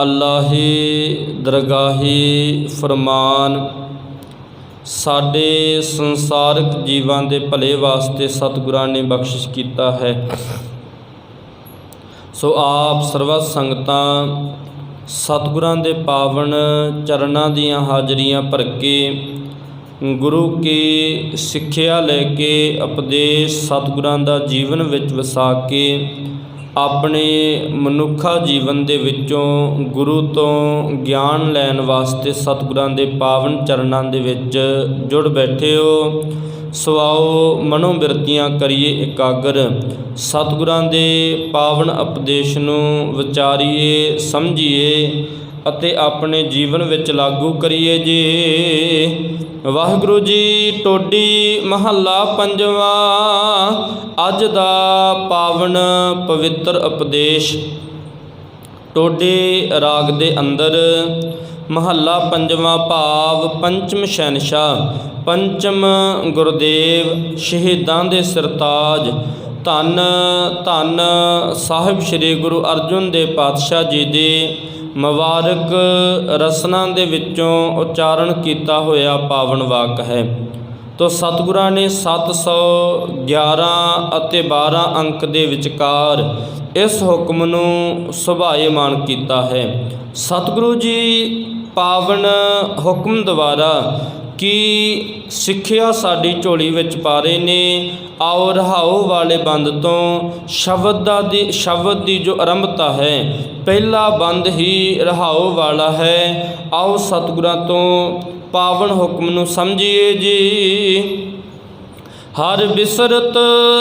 ਅੱਲਾਹੀ ਦਰਗਾਹੀ ਫਰਮਾਨ, ਸਾਡੇ ਸੰਸਾਰਿਕ ਜੀਵਾਂ ਦੇ ਭਲੇ ਵਾਸਤੇ ਸਤਿਗੁਰਾਂ ਨੇ ਬਖਸ਼ਿਸ਼ ਕੀਤਾ ਹੈ। ਸੋ ਆਪ ਸਰਵ ਸੰਗਤਾਂ, ਸਤਿਗੁਰਾਂ ਦੇ ਪਾਵਨ ਚਰਨਾਂ ਦੀਆਂ ਹਾਜ਼ਰੀਆਂ ਭਰ ਕੇ ਗੁਰੂ ਕੀ ਸਿੱਖਿਆ ਲੈ ਕੇ ਉਪਦੇਸ਼ ਸਤਿਗੁਰਾਂ ਦਾ ਜੀਵਨ ਵਿੱਚ ਵਸਾ ਕੇ ਆਪਣੇ ਮਨੁੱਖਾ ਜੀਵਨ ਦੇ ਵਿੱਚੋਂ ਗੁਰੂ ਤੋਂ ਗਿਆਨ ਲੈਣ ਵਾਸਤੇ ਸਤਿਗੁਰਾਂ ਦੇ ਪਾਵਨ ਚਰਨਾਂ ਦੇ ਵਿੱਚ ਜੁੜ ਬੈਠੇ ਹੋ। ਸੋ ਆਓ ਮਨੋ ਬਿਰਤੀਆਂ ਕਰੀਏ ਇਕਾਗਰ। ਸਤਿਗੁਰਾਂ ਦੇ ਪਾਵਨ ਉਪਦੇਸ਼ ਨੂੰ ਵਿਚਾਰੀਏ, ਸਮਝੀਏ। ਅਤੇ ਆਪਣੇ ਜੀਵਨ ਵਿੱਚ ਲਾਗੂ ਕਰੀਏ ਜੀ। ਵਾਹਿਗੁਰੂ ਜੀ, ਟੋਡੀ ਮਹੱਲਾ ਪੰਜਵਾਂ। ਅੱਜ ਦਾ ਪਾਵਨ ਪਵਿੱਤਰ ਉਪਦੇਸ਼। ਟੋਡੇ ਰਾਗ ਦੇ ਅੰਦਰ ਮਹੱਲਾ ਪੰਜਵਾਂ ਭਾਵ ਪੰਚਮ ਸ਼ਹਿਨशाह ਪੰਚਮ ਗੁਰਦੇਵ ਸ਼ਹੀਦਾਂ ਦੇ ਸਰਤਾਜ। ਧੰਨ ਧੰਨ ਸਾਹਿਬ ਸ੍ਰੀ ਗੁਰੂ ਅਰਜਨ ਦੇਵ ਪਾਤਸ਼ਾਹ ਜੀ ਦੇ ਮੁਬਾਰਕ ਰਸਨਾ ਦੇ ਵਿੱਚੋਂ ਉਚਾਰਨ ਕੀਤਾ ਹੋਇਆ ਪਾਵਨ ਵਾਕ ਹੈ। ਤੋ ਸਤਿਗੁਰਾਂ ਨੇ 711 ਅਤੇ 12 ਅੰਕ ਦੇ ਵਿਚਕਾਰ ਇਸ ਹੁਕਮ ਨੂੰ ਸੁਭਾਏਮਾਨ ਕੀਤਾ ਹੈ। ਸਤਿਗੁਰੂ ਜੀ ਪਾਵਨ ਹੁਕਮ ਦੁਆਰਾ ਕੀ ਸਿੱਖਿਆ ਸਾਡੀ ਝੋਲੀ ਵਿੱਚ ਪਾ ਰਹੇ ਨੇ। ਆਓ, ਰਹਾਓ ਵਾਲੇ ਬੰਦ ਤੋਂ ਸ਼ਬਦ ਦਾ ਦੀ, ਸ਼ਬਦ ਦੀ ਜੋ ਆਰੰਭਤਾ ਹੈ, ਪਹਿਲਾ ਬੰਦ ਹੀ ਰਹਾਓ ਵਾਲਾ ਹੈ। ਆਓ, ਸਤਿਗੁਰਾਂ ਤੋਂ ਪਾਵਨ ਹੁਕਮ ਨੂੰ ਸਮਝੀਏ ਜੀ। ਹਰ ਬਿਸਰਤ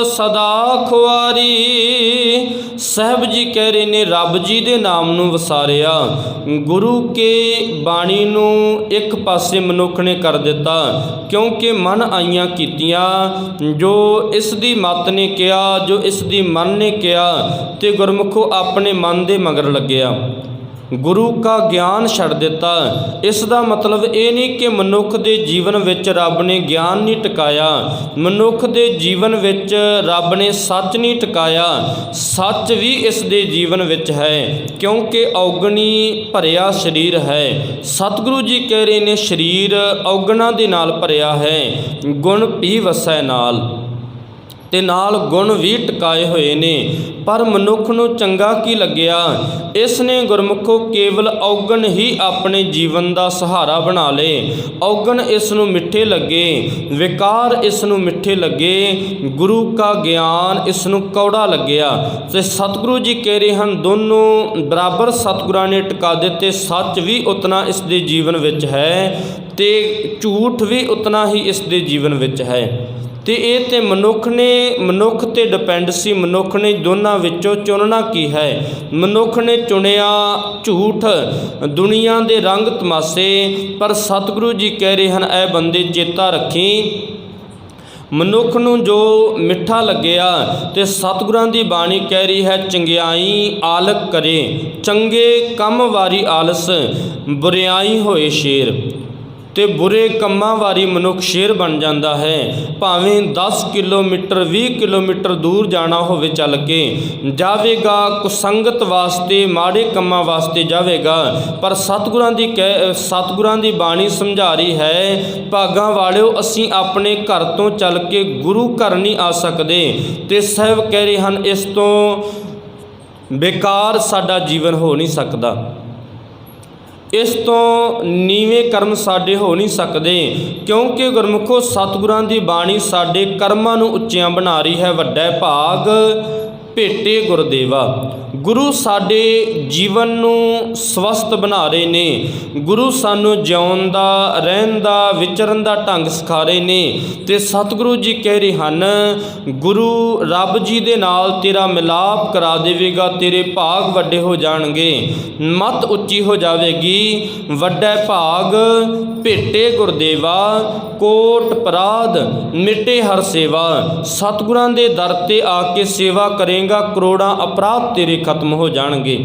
ਸਦਾ ਖੁਆਰੀ। ਸਹਿਬ ਜੀ ਕਹਿ ਰਹੇ ਨੇ, ਰੱਬ ਜੀ ਦੇ ਨਾਮ ਨੂੰ ਵਸਾਰਿਆ। ਗੁਰੂ ਕੇ ਬਾਣੀ ਨੂੰ ਇੱਕ ਪਾਸੇ ਮਨੁੱਖ ਨੇ ਕਰ ਦਿੱਤਾ, ਕਿਉਂਕਿ ਮਨ ਆਈਆਂ ਕੀਤੀਆਂ। ਜੋ ਇਸ ਦੀ ਮਤ ਨੇ ਕਿਹਾ, ਜੋ ਇਸ ਦੀ ਮਨ ਨੇ ਕਿਹਾ, ਤੇ ਗੁਰਮੁਖੋ ਆਪਣੇ ਮਨ ਦੇ ਮਗਰ ਲੱਗਿਆ। ਗੁਰੂ ਕਾ ਗਿਆਨ ਛੱਡ ਦਿੱਤਾ। ਇਸ ਦਾ ਮਤਲਬ ਇਹ ਨਹੀਂ ਕਿ ਮਨੁੱਖ ਦੇ ਜੀਵਨ ਵਿੱਚ ਰੱਬ ਨੇ ਗਿਆਨ ਨਹੀਂ ਟਿਕਾਇਆ। ਮਨੁੱਖ ਦੇ ਜੀਵਨ ਵਿੱਚ ਰੱਬ ਨੇ ਸੱਚ ਨਹੀਂ ਟਿਕਾਇਆ। ਸੱਚ ਵੀ ਇਸ ਦੇ ਜੀਵਨ ਵਿੱਚ ਹੈ, ਕਿਉਂਕਿ ਔਗਣੀ ਭਰਿਆ ਸਰੀਰ ਹੈ। ਸਤਿਗੁਰੂ ਜੀ ਕਹਿ ਰਹੇ ਨੇ, ਸਰੀਰ ਔਗਣਾ ਦੇ ਨਾਲ ਭਰਿਆ ਹੈ, ਗੁਣ ਵੀ ਵਸੈ ਨਾਲ। ਤੇ ਨਾਲ ਗੁਣ ਵੀ ਟਿਕਾਏ ਹੋਏ ਨੇ। ਪਰ ਮਨੁੱਖ ਨੂੰ ਚੰਗਾ ਕੀ ਲੱਗਿਆ? ਇਸ ਨੇ ਗੁਰਮੁਖੋ ਕੇਵਲ ਔਗਣ ਹੀ ਆਪਣੇ ਜੀਵਨ ਦਾ ਸਹਾਰਾ ਬਣਾ ਲਏ ਔਗਣ ਇਸ ਨੂੰ ਮਿੱਠੇ ਲੱਗੇ, ਵਿਕਾਰ ਇਸ ਨੂੰ ਮਿੱਠੇ ਲੱਗੇ, ਗੁਰੂ ਕਾ ਗਿਆਨ ਇਸ ਨੂੰ ਕੌੜਾ ਲੱਗਿਆ। ਤੇ ਸਤਿਗੁਰੂ ਜੀ ਕਹਿ ਰਹੇ ਹਨ, ਦੋਨੋਂ ਬਰਾਬਰ ਸਤਿਗੁਰਾਂ ਨੇ ਟਿਕਾ ਦਿੱਤੇ, ਸੱਚ ਵੀ ਉਤਨਾ ਇਸ ਦੇ ਜੀਵਨ ਵਿੱਚ ਹੈ ਤੇ ਝੂਠ ਵੀ ਉਤਨਾ ਹੀ ਇਸ ਦੇ ਜੀਵਨ ਵਿੱਚ ਹੈ। ਤੇ ਇਹ ਤੇ ਮਨੁੱਖ ਨੇ, ਮਨੁੱਖ ਤੇ ਡਿਪੈਂਡ ਸੀ, ਮਨੁੱਖ ਨੇ ਦੋਨਾਂ ਵਿੱਚੋਂ ਚੁਣਨਾ ਕੀ ਹੈ? ਮਨੁੱਖ ਨੇ ਚੁਣਿਆ ਝੂਠ, ਦੁਨੀਆ ਦੇ ਰੰਗ ਤਮਾਸੇ, ਪਰ ਸਤਿਗੁਰੂ ਜੀ ਕਹਿ ਰਹੇ ਹਨ, ਐ ਬੰਦੇ ਚੇਤਾ ਰੱਖੀ। ਮਨੁੱਖ ਨੂੰ ਜੋ ਮਿੱਠਾ ਲੱਗਿਆ ਤੇ ਸਤਿਗੁਰਾਂ ਦੀ ਬਾਣੀ ਕਹਿ ਰਹੀ ਹੈ, ਚੰਗਿਆਈ ਆਲਕ ਕਰੇ, ਚੰਗੇ ਕੰਮ ਵਾਰੀ ਆਲਸ, ਬੁਰਿਆਈ ਹੋਏ ਸ਼ੇਰ। ਤੇ ਬੁਰੇ ਕੰਮਾਂ ਵਾਰੀ ਮਨੁੱਖ ਸ਼ੇਰ ਬਣ ਜਾਂਦਾ ਹੈ। ਭਾਵੇਂ 10 ਕਿਲੋਮੀਟਰ 20 ਕਿਲੋਮੀਟਰ ਦੂਰ ਜਾਣਾ ਹੋਵੇ ਚੱਲ ਕੇ, ਜਾਵੇਗਾ, ਕੁਸੰਗਤ ਵਾਸਤੇ, ਮਾੜੇ ਕੰਮਾਂ ਵਾਸਤੇ ਜਾਵੇਗਾ। ਪਰ ਸਤਿਗੁਰਾਂ ਦੀ ਕਹਿ ਸਤਿਗੁਰਾਂ ਦੀ ਬਾਣੀ ਸਮਝਾ ਰਹੀ ਹੈ, ਭਾਗਾਂ ਵਾਲਿਓ, ਅਸੀਂ ਆਪਣੇ ਘਰ ਤੋਂ ਚੱਲ ਕੇ ਗੁਰੂ ਘਰ ਨਹੀਂ ਆ ਸਕਦੇ। ਤੇ ਸਾਹਿਬ ਕਹਿ ਰਹੇ ਹਨ, ਇਸ ਤੋਂ ਬੇਕਾਰ ਸਾਡਾ ਜੀਵਨ ਹੋ ਨਹੀਂ ਸਕਦਾ। ਇਸ ਤੋਂ ਨੀਵੇਂ ਕਰਮ ਸਾਡੇ ਹੋ ਨਹੀਂ ਸਕਦੇ, ਕਿਉਂਕਿ ਗੁਰਮੁਖੋ ਸਤਿਗੁਰਾਂ ਦੀ ਬਾਣੀ ਸਾਡੇ ਕਰਮਾਂ ਨੂੰ ਉੱਚਿਆਂ ਬਣਾ ਰਹੀ ਹੈ, ਵੱਡਾ ਭਾਗ। ਭੇਟੇ ਗੁਰਦੇਵਾ। ਗੁਰੂ ਸਾਡੇ ਜੀਵਨ ਨੂੰ ਸਵਸਥ ਬਣਾ ਰਹੇ ਨੇ। ਗੁਰੂ ਸਾਨੂੰ ਜਿਉਣ ਦਾ ਰਹਿਣ ਦਾ ਵਿਚਰਨ ਦਾ ਢੰਗ ਸਿਖਾ ਰਹੇ ਨੇ। ਤੇ ਸਤਿਗੁਰੂ ਜੀ ਕਹਿ ਰਹੇ ਹਨ, ਗੁਰੂ, ਰੱਬ ਜੀ ਦੇ ਨਾਲ ਤੇਰਾ ਮਿਲਾਪ ਕਰਾ ਦੇਵੇਗਾ, ਤੇਰੇ ਭਾਗ ਵੱਡੇ ਹੋ ਜਾਣਗੇ। ਮਤ ਉੱਚੀ ਹੋ ਜਾਵੇਗੀ। ਵੱਡਾ ਭਾਗ ਭੇਟੇ ਗੁਰਦੇਵਾ, ਕੋਟ ਪਰਾਧ ਮਿਟੇ ਹਰ ਸੇਵਾ। ਸਤਿਗੁਰਾਂ ਦੇ ਦਰ ਤੇ ਆ ਕੇ ਸੇਵਾ ਕਰੇ ਕਰੇਗਾ ਕਰੋੜਾਂ ਅਪਰਾਧ ਤੇਰੇ ਖਤਮ ਹੋ ਜਾਣਗੇ।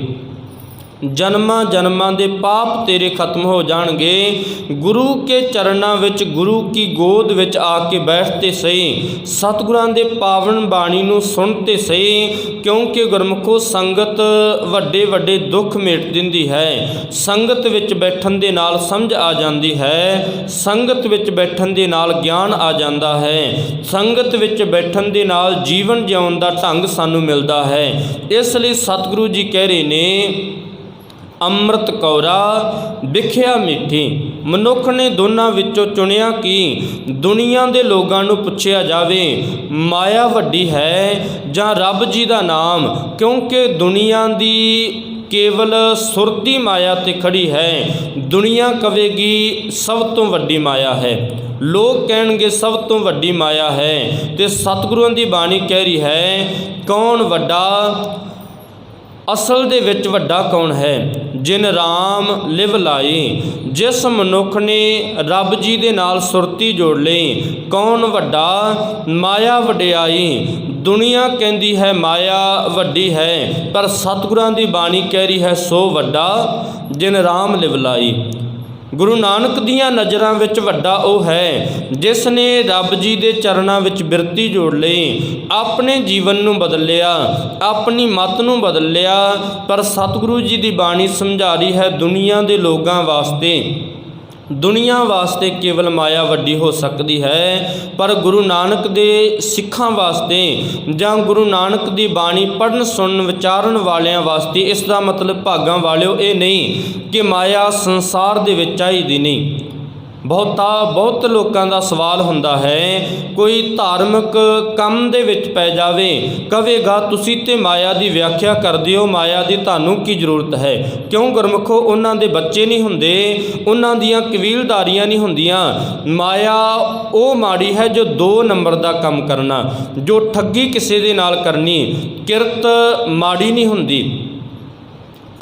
ਜਨਮਾਂ ਜਨਮਾਂ ਦੇ ਪਾਪ ਤੇਰੇ ਖਤਮ ਹੋ ਜਾਣਗੇ। ਗੁਰੂ ਕੇ ਚਰਨਾਂ ਵਿੱਚ, ਗੁਰੂ ਕੀ ਗੋਦ ਵਿੱਚ ਆ ਕੇ ਬੈਠਤੇ ਸਹੀ। ਸਤਿਗੁਰਾਂ ਦੇ ਪਾਵਨ ਬਾਣੀ ਨੂੰ ਸੁਣਤੇ ਸਹੀ, ਕਿਉਂਕਿ ਗੁਰਮੁਖੋ ਸੰਗਤ ਵੱਡੇ ਵੱਡੇ ਦੁੱਖ ਮੇਟ ਦਿੰਦੀ ਹੈ। ਸੰਗਤ ਵਿੱਚ ਬੈਠਣ ਦੇ ਨਾਲ ਸਮਝ ਆ ਜਾਂਦੀ ਹੈ। ਸੰਗਤ ਵਿੱਚ ਬੈਠਣ ਦੇ ਨਾਲ ਗਿਆਨ ਆ ਜਾਂਦਾ ਹੈ। ਸੰਗਤ ਵਿੱਚ ਬੈਠਣ ਦੇ ਨਾਲ ਜੀਵਨ ਜਿਉਣ ਦਾ ਢੰਗ ਸਾਨੂੰ ਮਿਲਦਾ ਹੈ। ਇਸ ਲਈ ਸਤਿਗੁਰੂ ਜੀ ਕਹਿ ਰਹੇ ਨੇ ਅੰਮ੍ਰਿਤ ਕੌਰਾ, ਵਿਖਿਆ ਮਿੱਠੀ। ਮਨੁੱਖ ਨੇ ਦੋਨਾਂ ਵਿੱਚੋਂ ਚੁਣਿਆ ਕਿ ਦੁਨੀਆ ਦੇ ਲੋਕਾਂ ਨੂੰ ਪੁੱਛਿਆ ਜਾਵੇ, ਮਾਇਆ ਵੱਡੀ ਹੈ ਜਾਂ ਰੱਬ ਜੀ ਦਾ ਨਾਮ, ਕਿਉਂਕਿ ਦੁਨੀਆ ਦੀ ਕੇਵਲ ਸੁਰਤੀ ਮਾਇਆ ਤੇ ਖੜੀ ਹੈ। ਦੁਨੀਆ ਕਵੇਗੀ, ਸਭ ਤੋਂ ਵੱਡੀ ਮਾਇਆ ਹੈ। ਲੋਕ ਕਹਿਣਗੇ, ਸਭ ਤੋਂ ਵੱਡੀ ਮਾਇਆ ਹੈ ਤੇ ਸਤਿਗੁਰੂਆਂ ਦੀ ਬਾਣੀ ਕਹਿ ਰਹੀ ਹੈ, ਕੌਣ ਵੱਡਾ, ਅਸਲ ਦੇ ਵਿੱਚ ਵੱਡਾ ਕੌਣ ਹੈ? ਜਿਨ ਰਾਮ ਲਿਵ ਲਾਈ, ਜਿਸ ਮਨੁੱਖ ਨੇ ਰੱਬ ਜੀ ਦੇ ਨਾਲ ਸੁਰਤੀ ਜੋੜ ਲਈ, ਕੌਣ ਵੱਡਾ? ਮਾਇਆ ਵਡਿਆਈ। ਦੁਨੀਆ ਕਹਿੰਦੀ ਹੈ, ਮਾਇਆ ਵੱਡੀ ਹੈ, ਪਰ ਸਤਿਗੁਰਾਂ ਦੀ ਬਾਣੀ ਕਹਿ ਰਹੀ ਹੈ, ਸੋ ਵੱਡਾ, ਜਿਨ ਰਾਮ ਲਿਵ ਲਾਈ। ਗੁਰੂ ਨਾਨਕ ਦੀਆਂ ਨਜ਼ਰਾਂ ਵਿੱਚ ਵੱਡਾ ਉਹ ਹੈ, ਜਿਸ ਨੇ ਰੱਬ ਜੀ ਦੇ ਚਰਨਾਂ ਵਿੱਚ ਬਿਰਤੀ ਜੋੜ ਲਈ, ਆਪਣੇ ਜੀਵਨ ਨੂੰ ਬਦਲਿਆ, ਆਪਣੀ ਮਤ ਨੂੰ ਬਦਲਿਆ, ਪਰ ਸਤਿਗੁਰੂ ਜੀ ਦੀ ਬਾਣੀ ਸਮਝਾ ਰਹੀ ਹੈ ਦੁਨੀਆ ਦੇ ਲੋਕਾਂ ਵਾਸਤੇ। ਦੁਨੀਆ ਵਾਸਤੇ ਕੇਵਲ ਮਾਇਆ ਵੱਡੀ ਹੋ ਸਕਦੀ ਹੈ, ਪਰ ਗੁਰੂ ਨਾਨਕ ਦੇ ਸਿੱਖਾਂ ਵਾਸਤੇ ਜਾਂ ਗੁਰੂ ਨਾਨਕ ਦੀ ਬਾਣੀ ਪੜਨ ਸੁਣਨ, ਵਿਚਾਰਨ ਵਾਲਿਆਂ ਵਾਸਤੇ ਇਸ ਦਾ ਮਤਲਬ ਭਾਗਾਂ ਵਾਲਿਓ ਇਹ ਨਹੀਂ ਕਿ ਮਾਇਆ ਸੰਸਾਰ ਦੇ ਵਿੱਚ ਚਾਹੀਦੀ ਨਹੀਂ। ਬਹੁਤਾ ਬਹੁਤ ਲੋਕਾਂ ਦਾ ਸਵਾਲ ਹੁੰਦਾ ਹੈ, ਕੋਈ ਧਾਰਮਿਕ ਕੰਮ ਦੇ ਵਿੱਚ ਪੈ ਜਾਵੇ ਕਵੇਗਾ ਤੁਸੀਂ ਤੇ ਮਾਇਆ ਦੀ ਵਿਆਖਿਆ ਕਰਦੇ ਹੋ, ਮਾਇਆ ਦੀ ਤੁਹਾਨੂੰ ਕੀ ਜ਼ਰੂਰਤ ਹੈ? ਕਿਉਂ ਗੁਰਮੁਖੋ, ਉਹਨਾਂ ਦੇ ਬੱਚੇ ਨਹੀਂ ਹੁੰਦੇ, ਉਹਨਾਂ ਦੀਆਂ ਕਬੀਲਦਾਰੀਆਂ ਨਹੀਂ ਹੁੰਦੀਆਂ। ਮਾਇਆ ਉਹ ਮਾੜੀ ਹੈ ਜੋ 2 ਨੰਬਰ ਦਾ ਕੰਮ ਕਰਨਾ, ਜੋ ਠੱਗੀ ਕਿਸੇ ਦੇ ਨਾਲ ਕਰਨੀ, ਕਿਰਤ ਮਾੜੀ ਨਹੀਂ ਹੁੰਦੀ।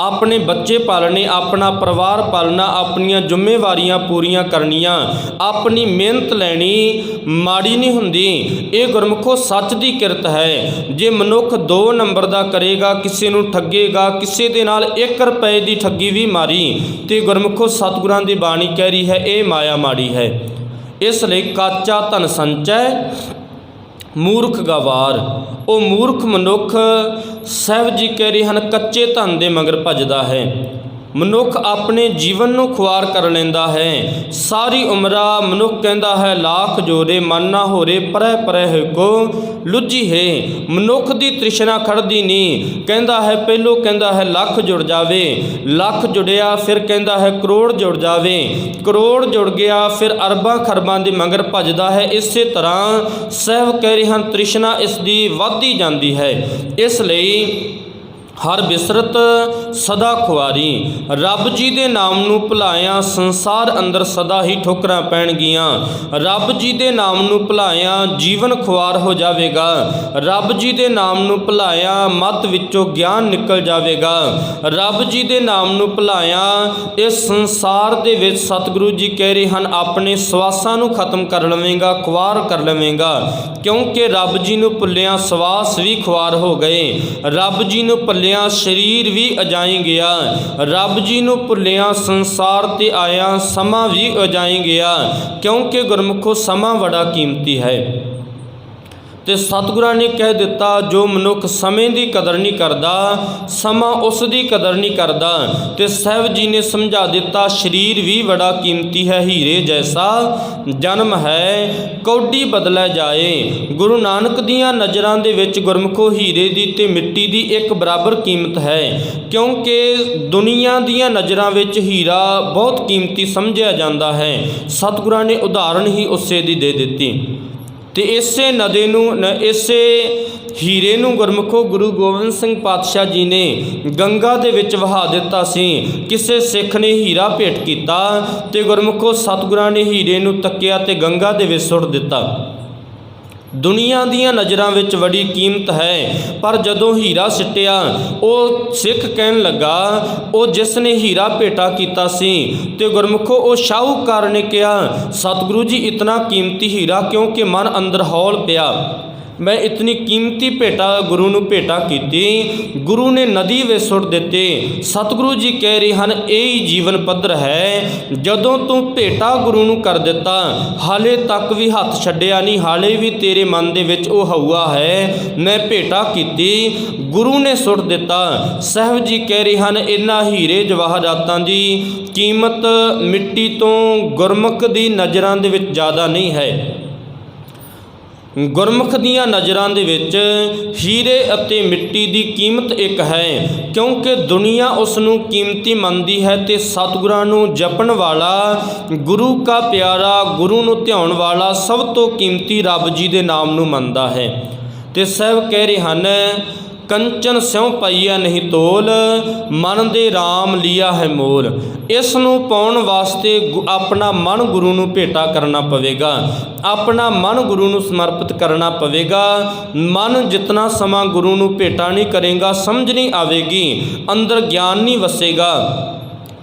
ਆਪਣੇ ਬੱਚੇ ਪਾਲਣੇ, ਆਪਣਾ ਪਰਿਵਾਰ ਪਾਲਣਾ, ਆਪਣੀਆਂ ਜ਼ਿੰਮੇਵਾਰੀਆਂ ਪੂਰੀਆਂ ਕਰਨੀਆਂ। ਆਪਣੀ ਮਿਹਨਤ ਲੈਣੀ ਮਾੜੀ ਨਹੀਂ ਹੁੰਦੀ। ਇਹ ਗੁਰਮੁਖੋ ਸੱਚ ਦੀ ਕਿਰਤ ਹੈ। ਜੇ ਮਨੁੱਖ 2 ਨੰਬਰ ਦਾ ਕਰੇਗਾ, ਕਿਸੇ ਨੂੰ ਠੱਗੇਗਾ, ਕਿਸੇ ਦੇ ਨਾਲ 1 ਰੁਪਏ ਦੀ ਠੱਗੀ ਵੀ ਮਾਰੀ, ਤੇ ਗੁਰਮੁਖੋ ਸਤਿਗੁਰਾਂ ਦੀ ਬਾਣੀ ਕਹਿ ਰਹੀ ਹੈ, ਇਹ ਮਾਇਆ ਮਾੜੀ ਹੈ। ਇਸ ਲਈ ਕਾਚਾ ਧਨ ਸੰਚੈ ਮੂਰਖ ਗਵਾਰ। ਉਹ ਮੂਰਖ ਮਨੁੱਖ ਸਾਹਿਬ ਜੀ ਕਹਿ ਰਹੇ ਹਨ, ਕੱਚੇ ਧਨ ਦੇ ਮਗਰ ਭੱਜਦਾ ਹੈ। ਮਨੁੱਖ ਆਪਣੇ ਜੀਵਨ ਨੂੰ ਖੁਆਰ ਕਰ ਲੈਂਦਾ ਹੈ। ਸਾਰੀ ਉਮਰਾ ਮਨੁੱਖ ਕਹਿੰਦਾ ਹੈ, ਲੱਖ ਜੋਰੇ ਮਨ ਨਾ ਹੋਰੇ ਪਰੈ ਪਰੈ ਹੈ ਕੋ ਲੁੱਜੀ ਹੈ। ਮਨੁੱਖ ਦੀ ਤ੍ਰਿਸ਼ਨਾ ਖੜਦੀ ਨਹੀਂ। ਕਹਿੰਦਾ ਹੈ, ਪਹਿਲੋ ਕਹਿੰਦਾ ਹੈ, ਲੱਖ ਜੁੜ ਜਾਵੇ। ਲੱਖ ਜੁੜਿਆ, ਫਿਰ ਕਹਿੰਦਾ ਹੈ, ਕਰੋੜ ਜੁੜ ਜਾਵੇ। ਕਰੋੜ ਜੁੜ ਗਿਆ, ਫਿਰ ਅਰਬਾਂ ਖਰਬਾਂ ਦੇ ਮਗਰ ਭਜਦਾ ਹੈ। ਇਸੇ ਤਰ੍ਹਾਂ ਸਹਿਬ ਕਹਿ ਰਹੇ ਹਨ, ਤ੍ਰਿਸ਼ਨਾ ਇਸ ਦੀ ਵੱਧਦੀ ਜਾਂਦੀ ਹੈ। ਇਸ ਲਈ ਹਰ ਬਿਸਰਤ ਸਦਾ ਖੁਆਰੀ ਰੱਬ ਜੀ ਦੇ ਨਾਮ ਨੂੰ ਭੁਲਾਇਆ ਸੰਸਾਰ ਅੰਦਰ ਸਦਾ ਹੀ ਠੋਕਰਾਂ ਪੈਣਗੀਆਂ। ਰੱਬ ਜੀ ਦੇ ਨਾਮ ਨੂੰ ਭੁਲਾਇਆ ਜੀਵਨ ਖੁਆਰ ਹੋ ਜਾਵੇਗਾ। ਰੱਬ ਜੀ ਦੇ ਨਾਮ ਨੂੰ ਭੁਲਾਇਆ ਮਤ ਵਿੱਚੋਂ ਗਿਆਨ ਨਿਕਲ ਜਾਵੇਗਾ। ਰੱਬ ਜੀ ਦੇ ਨਾਮ ਨੂੰ ਭੁਲਾਇਆ ਇਸ ਸੰਸਾਰ ਦੇ ਵਿੱਚ ਸਤਿਗੁਰੂ ਜੀ ਕਹਿ ਰਹੇ ਹਨ, ਆਪਣੇ ਸਵਾਸਾਂ ਨੂੰ ਖਤਮ ਕਰ ਲਵੇਂਗਾ ਖੁਆਰ ਕਰ ਲਵੇਂਗਾ। ਕਿਉਂਕਿ ਰੱਬ ਜੀ ਨੂੰ ਭੁੱਲਿਆ ਸਵਾਸ ਵੀ ਖੁਆਰ ਹੋ ਗਏ। ਰੱਬ ਜੀ ਨੂੰ ਭੁੱਲਿਆ ਸਰੀਰ ਵੀ ਅਜਾਈ ਗਿਆ। ਰੱਬ ਜੀ ਨੂੰ ਭੁੱਲਿਆ, ਸੰਸਾਰ ਤੇ ਆਇਆ, ਸਮਾਂ ਵੀ ਅਜਾਈ ਗਿਆ। ਕਿਉਂਕਿ ਗੁਰਮੁਖੋ ਸਮਾਂ ਬੜਾ ਕੀਮਤੀ ਹੈ। ਤੇ ਸਤਿਗੁਰਾਂ ਨੇ ਕਹਿ ਦਿੱਤਾ, ਜੋ ਮਨੁੱਖ ਸਮੇਂ ਦੀ ਕਦਰ ਨਹੀਂ ਕਰਦਾ, ਸਮਾਂ ਉਸ ਦੀ ਕਦਰ ਨਹੀਂ ਕਰਦਾ। ਤੇ ਸਾਹਿਬ ਜੀ ਨੇ ਸਮਝਾ ਦਿੱਤਾ, ਸਰੀਰ ਵੀ ਬੜਾ ਕੀਮਤੀ ਹੈ, ਹੀਰੇ ਜੈਸਾ ਜਨਮ ਹੈ, ਕੌਡੀ ਬਦਲਿਆ ਜਾਏ। ਗੁਰੂ ਨਾਨਕ ਦੀਆਂ ਨਜ਼ਰਾਂ ਦੇ ਵਿੱਚ ਗੁਰਮੁਖੋ ਹੀਰੇ ਦੀ ਤੇ ਮਿੱਟੀ ਦੀ ਇੱਕ ਬਰਾਬਰ ਕੀਮਤ ਹੈ, ਕਿਉਂਕਿ ਦੁਨੀਆ ਦੀਆਂ ਨਜ਼ਰਾਂ ਵਿੱਚ ਹੀਰਾ ਬਹੁਤ ਕੀਮਤੀ ਸਮਝਿਆ ਜਾਂਦਾ ਹੈ। ਸਤਿਗੁਰਾਂ ਨੇ ਉਦਾਹਰਣ ਹੀ ਉਸੇ ਦੀ ਦੇ ਦਿੱਤੀ। ਤੇ ਇਸੇ ਨਦੇ ਨੂੰ ਇਸੇ ਹੀਰੇ ਨੂੰ ਗੁਰਮੁਖੋ ਗੁਰੂ ਗੋਬਿੰਦ ਸਿੰਘ ਪਾਤਸ਼ਾਹ ਜੀ ਨੇ ਗੰਗਾ ਦੇ ਵਿੱਚ ਵਹਾ ਦਿੱਤਾ ਸੀ। ਕਿਸੇ ਸਿੱਖ ਨੇ ਹੀਰਾ ਭੇਟ ਕੀਤਾ ਤੇ ਗੁਰਮੁਖੋ ਸਤਿਗੁਰਾਂ ਨੇ ਹੀਰੇ ਨੂੰ ਤੱਕਿਆ ਤੇ ਗੰਗਾ ਦੇ ਵਿੱਚ ਸੁੱਟ ਦਿੱਤਾ। ਦੁਨੀਆ ਦੀਆਂ ਨਜ਼ਰਾਂ ਵਿੱਚ ਵੱਡੀ ਕੀਮਤ ਹੈ। ਪਰ ਜਦੋਂ ਹੀਰਾ ਸਿੱਟਿਆ, ਉਹ ਸਿੱਖ ਕਹਿਣ ਲੱਗਾ, ਉਹ ਜਿਸ ਨੇ ਹੀਰਾ ਭੇਟਾ ਕੀਤਾ ਸੀ ਤੇ ਗੁਰਮੁਖੋ ਉਹ ਸ਼ਾਹੂਕਾਰ ਨੇ ਕਿਹਾ, ਸਤਿਗੁਰੂ ਜੀ, ਇਤਨਾ ਕੀਮਤੀ ਹੀਰਾ ਕਿਉਂਕਿ ਮਨ ਅੰਦਰ ਹੌਲ ਪਿਆ ਮੈਂ ਇਤਨੀ ਕੀਮਤੀ ਭੇਟਾ ਗੁਰੂ ਨੂੰ ਭੇਟਾ ਕੀਤੀ। ਗੁਰੂ ਨੇ ਨਦੀ ਵਿੱਚ ਸੁੱਟ ਦਿੱਤੇ। ਸਤਿਗੁਰੂ ਜੀ ਕਹਿ ਰਹੇ ਹਨ, ਇਹ ਹੀ ਜੀਵਨ ਪੱਧਰ ਹੈ। ਜਦੋਂ ਤੂੰ ਭੇਟਾ ਗੁਰੂ ਨੂੰ ਕਰ ਦਿੱਤਾ, ਹਾਲੇ ਤੱਕ ਵੀ ਹੱਥ ਛੱਡਿਆ ਨਹੀਂ, ਹਾਲੇ ਵੀ ਤੇਰੇ ਮਨ ਦੇ ਵਿੱਚ ਉਹ ਹਊਆ ਹੈ। ਮੈਂ ਭੇਟਾ ਕੀਤੀ। ਗੁਰੂ ਨੇ ਸੁੱਟ ਦਿੱਤਾ। ਸਾਹਿਬ ਜੀ ਕਹਿ ਰਹੇ ਹਨ, ਇਨ੍ਹਾਂ ਹੀਰੇ ਜਵਾਹਰਾਤਾਂ ਦੀ ਕੀਮਤ ਮਿੱਟੀ ਤੋਂ ਗੁਰਮੁਖ ਦੀ ਨਜ਼ਰਾਂ ਦੇ ਵਿੱਚ ਜ਼ਿਆਦਾ ਨਹੀਂ ਹੈ। ਗੁਰਮੁਖ ਦੀਆਂ ਨਜ਼ਰਾਂ ਦੇ ਵਿੱਚ ਹੀਰੇ ਅਤੇ ਮਿੱਟੀ ਦੀ ਕੀਮਤ ਇੱਕ ਹੈ, ਕਿਉਂਕਿ ਦੁਨੀਆ ਉਸ ਨੂੰ ਕੀਮਤੀ ਮੰਨਦੀ ਹੈ ਤੇ ਸਤਿਗੁਰਾਂ ਨੂੰ ਜਪਣ ਵਾਲਾ, ਗੁਰੂ ਕਾ ਪਿਆਰਾ, ਗੁਰੂ ਨੂੰ ਧਿਆਉਣ ਵਾਲਾ ਸਭ ਤੋਂ ਕੀਮਤੀ ਰੱਬ ਜੀ ਦੇ ਨਾਮ ਨੂੰ ਮੰਨਦਾ ਹੈ। ਤੇ ਸਾਹਿਬ ਕਹਿ ਰਹੇ ਹਨ ਕੰਚਨ ਸਿਉ ਪਈਆ ਨਹੀਂ ਤੋਲ, ਮਨ ਦੇ RAM ਲਿਆ ਹੈ ਮੋਲ। ਇਸ ਨੂੰ ਪਾਉਣ ਵਾਸਤੇ ਗੁ- ਆਪਣਾ ਮਨ ਗੁਰੂ ਨੂੰ ਭੇਟਾ ਕਰਨਾ ਪਵੇਗਾ। ਆਪਣਾ ਮਨ ਗੁਰੂ ਨੂੰ ਸਮਰਪਿਤ ਕਰਨਾ ਪਵੇਗਾ। ਮਨ ਜਿਤਨਾ ਸਮਾਂ ਗੁਰੂ ਨੂੰ ਭੇਟਾ ਨਹੀਂ ਕਰੇਗਾ, ਸਮਝ ਨਹੀਂ ਆਵੇਗੀ, ਅੰਦਰ ਗਿਆਨ ਨਹੀਂ ਵਸੇਗਾ।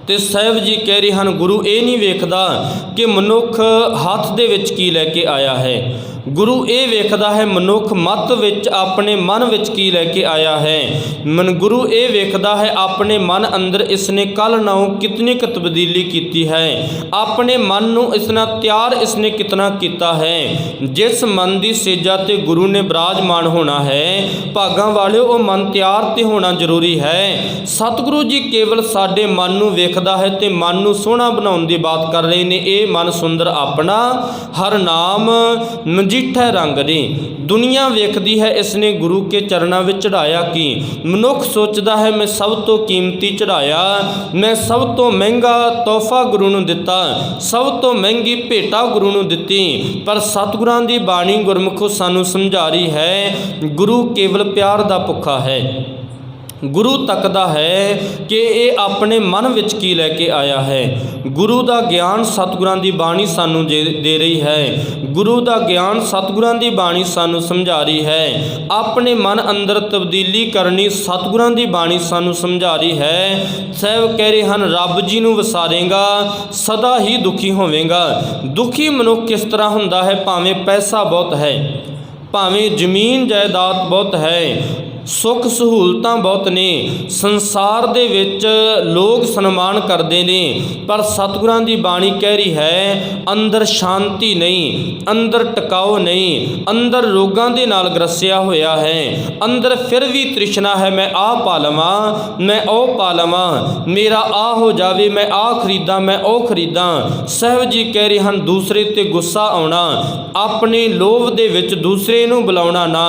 ਤੇ ਸਾਹਿਬ ਜੀ ਕਹਿ ਰਹੇ ਹਨ, ਗੁਰੂ ਇਹ ਨਹੀਂ ਵੇਖਦਾ ਕਿ ਮਨੁੱਖ ਹੱਥ ਦੇ ਵਿੱਚ ਕੀ ਲੈ ਕੇ ਆਇਆ ਹੈ? ਗੁਰੂ ਇਹ ਵੇਖਦਾ ਹੈ, ਮਨੁੱਖ ਮਤ ਵਿੱਚ, ਆਪਣੇ ਮਨ ਵਿੱਚ ਕੀ ਲੈ ਕੇ ਆਇਆ ਹੈ? ਮਨ ਗੁਰੂ ਇਹ ਵੇਖਦਾ ਹੈ, ਆਪਣੇ ਮਨ ਅੰਦਰ ਇਸਨੇ ਕੱਲ ਨਾਲੋਂ ਕਿਤਨੀ ਕੁ ਤਬਦੀਲੀ ਕੀਤੀ ਹੈ? ਆਪਣੇ ਮਨ ਨੂੰ ਇਸ ਨਾਲ ਤਿਆਰ ਇਸਨੇ ਕਿਤਨਾ ਕੀਤਾ ਹੈ? ਜਿਸ ਮਨ ਦੀ ਸੇਜਾ ਤੇ ਗੁਰੂ ਨੇ ਬਿਰਾਜਮਾਨ ਹੋਣਾ ਹੈ, ਭਾਗਾਂ ਵਾਲਿਓ, ਉਹ ਮਨ ਤਿਆਰ ਤੇ ਹੋਣਾ ਜ਼ਰੂਰੀ ਹੈ। ਸਤਿਗੁਰੂ ਜੀ ਕੇਵਲ ਸਾਡੇ ਮਨ ਨੂੰ ਵੇਖਦਾ ਹੈ ਤੇ ਮਨ ਨੂੰ ਸੋਹਣਾ ਬਣਾਉਣ ਦੀ ਬਾਤ ਕਰ ਰਹੇ ਨੇ। ਇਹ ਮਨ ਸੁੰਦਰ ਆਪਣਾ, ਹਰ ਨਾਮ ਮਜੀਠਾ ਰੰਗ ਨੇ ਦੁਨੀਆ ਵੇਖਦੀ ਹੈ ਇਸ ਨੇ ਗੁਰੂ ਕੇ ਚਰਨਾਂ ਵਿੱਚ ਚੜਾਇਆ ਕੀ। ਮਨੁੱਖ ਸੋਚਦਾ ਹੈ, ਮੈਂ ਸਭ ਤੋਂ ਕੀਮਤੀ ਚੜਾਇਆ ਮੈਂ ਸਭ ਤੋਂ ਮਹਿੰਗਾ ਤੋਹਫਾ ਗੁਰੂ ਨੂੰ ਦਿੱਤਾ। ਸਭ ਤੋਂ ਮਹਿੰਗੀ ਭੇਟਾ ਗੁਰੂ ਨੂੰ ਦਿੱਤੀ। ਪਰ ਸਤਿਗੁਰਾਂ ਦੀ ਬਾਣੀ ਗੁਰਮੁਖੋ ਸਾਨੂੰ ਸਮਝਾ ਰਹੀ ਹੈ, ਗੁਰੂ ਕੇਵਲ ਪਿਆਰ ਦਾ ਭੁੱਖਾ ਹੈ। ਗੁਰੂ ਤੱਕਦਾ ਹੈ ਕਿ ਇਹ ਆਪਣੇ ਮਨ ਵਿੱਚ ਕੀ ਲੈ ਕੇ ਆਇਆ ਹੈ। ਗੁਰੂ ਦਾ ਗਿਆਨ ਸਤਿਗੁਰਾਂ ਦੀ ਬਾਣੀ ਸਾਨੂੰ ਜੇ- ਦੇ ਰਹੀ ਹੈ। ਗੁਰੂ ਦਾ ਗਿਆਨ ਸਤਿਗੁਰਾਂ ਦੀ ਬਾਣੀ ਸਾਨੂੰ ਸਮਝਾ ਰਹੀ ਹੈ। ਆਪਣੇ ਮਨ ਅੰਦਰ ਤਬਦੀਲੀ ਕਰਨੀ ਸਤਿਗੁਰਾਂ ਦੀ ਬਾਣੀ ਸਾਨੂੰ ਸਮਝਾ ਰਹੀ ਹੈ। ਸਾਹਿਬ ਕਹਿ ਰਹੇ ਹਨ, ਰੱਬ ਜੀ ਨੂੰ ਵਸਾਰੇਗਾ, ਸਦਾ ਹੀ ਦੁਖੀ ਹੋਵੇਗਾ। ਦੁਖੀ ਮਨੁੱਖ ਕਿਸ ਤਰ੍ਹਾਂ ਹੁੰਦਾ ਹੈ? ਭਾਵੇਂ ਪੈਸਾ ਬਹੁਤ ਹੈ, ਭਾਵੇਂ ਜ਼ਮੀਨ ਜਾਇਦਾਦ ਬਹੁਤ ਹੈ ਸੁੱਖ ਸਹੂਲਤਾਂ ਬਹੁਤ ਨੇ। ਸੰਸਾਰ ਦੇ ਵਿੱਚ ਲੋਕ ਸਨਮਾਨ ਕਰਦੇ ਨੇ, ਪਰ ਸਤਿਗੁਰਾਂ ਦੀ ਬਾਣੀ ਕਹਿ ਰਹੀ ਹੈ, ਅੰਦਰ ਸ਼ਾਂਤੀ ਨਹੀਂ, ਅੰਦਰ ਟਿਕਾਓ ਨਹੀਂ, ਅੰਦਰ ਰੋਗਾਂ ਦੇ ਨਾਲ ਗਰਸਿਆ ਹੋਇਆ ਹੈ। ਅੰਦਰ ਫਿਰ ਵੀ ਤ੍ਰਿਸ਼ਨਾ ਹੈ, ਮੈਂ ਆਹ ਪਾ ਲਵਾਂ, ਮੈਂ ਉਹ ਪਾ ਲਵਾਂ, ਮੇਰਾ ਆ ਹੋ ਜਾਵੇ, ਮੈਂ ਆ ਖਰੀਦਾਂ, ਮੈਂ ਉਹ ਖਰੀਦਾਂ। ਸਾਹਿਬ ਜੀ ਕਹਿ ਰਹੇ ਹਨ, ਦੂਸਰੇ ਤੇ ਗੁੱਸਾ ਆਉਣਾ, ਆਪਣੇ ਲੋਭ ਦੇ ਵਿੱਚ ਦੂਸਰੇ ਨੂੰ ਬੁਲਾਉਣਾ ਨਾ,